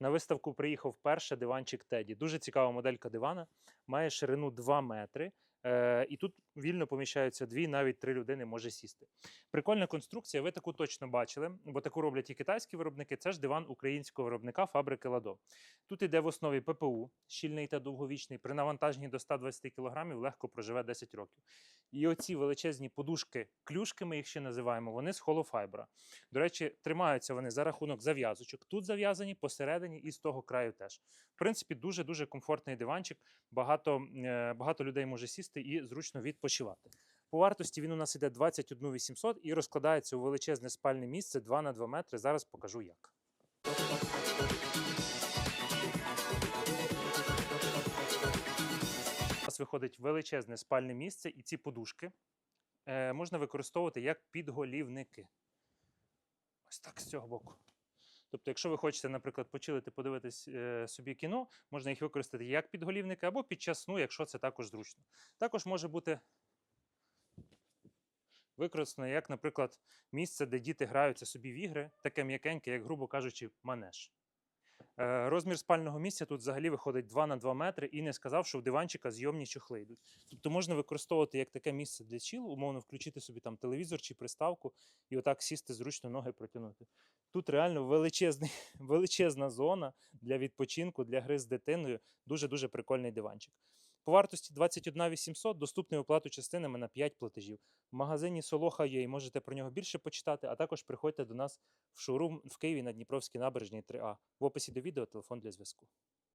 На виставку приїхав перше диванчик Теді. Дуже цікава моделька дивана. Має ширину 2 метри. Е, і тут вільно поміщаються дві, навіть три людини може сісти. Прикольна конструкція, ви таку точно бачили, бо таку роблять і китайські виробники. Це ж диван українського виробника фабрики Ладо. Тут іде в основі ППУ, щільний та довговічний. При навантаженні до 120 кг легко проживе 10 років. І оці величезні подушки, клюшки, ми їх ще називаємо, вони з холофайбра. До речі, тримаються вони за рахунок зав'язочок. Тут зав'язані посередині і з того краю теж. В принципі, дуже дуже комфортний диванчик. Багато, е, багато людей може сісти і зручно відпочивати. По вартості він у нас іде 21 800 і розкладається у величезне спальне місце 2 на 2 метри. Зараз покажу як. У нас виходить величезне спальне місце, і ці подушки е, можна використовувати як підголівники. Ось так з цього боку. Тобто, якщо ви хочете, наприклад, почилити, подивитись е, собі кіно, можна їх використати як підголівники або під час сну, якщо це також зручно. Також може бути використано як, наприклад, місце, де діти граються собі в ігри, таке м'якеньке, як, грубо кажучи, манеж. Е, Розмір спального місця тут взагалі виходить 2 на 2 метри, і не сказав, що в диванчика зйомні чохли йдуть. Тобто можна використовувати як таке місце для чілу, умовно включити собі там телевізор чи приставку і отак сісти зручно ноги протягнути. Тут реально величезний, величезна зона для відпочинку, для гри з дитиною. Дуже-дуже прикольний диванчик. По вартості 21 800 доступний оплату частинами на 5 платежів. В магазині Солоха є і можете про нього більше почитати, а також приходьте до нас в шоурум в Києві на Дніпровській набережній 3А. В описі до відео телефон для зв'язку.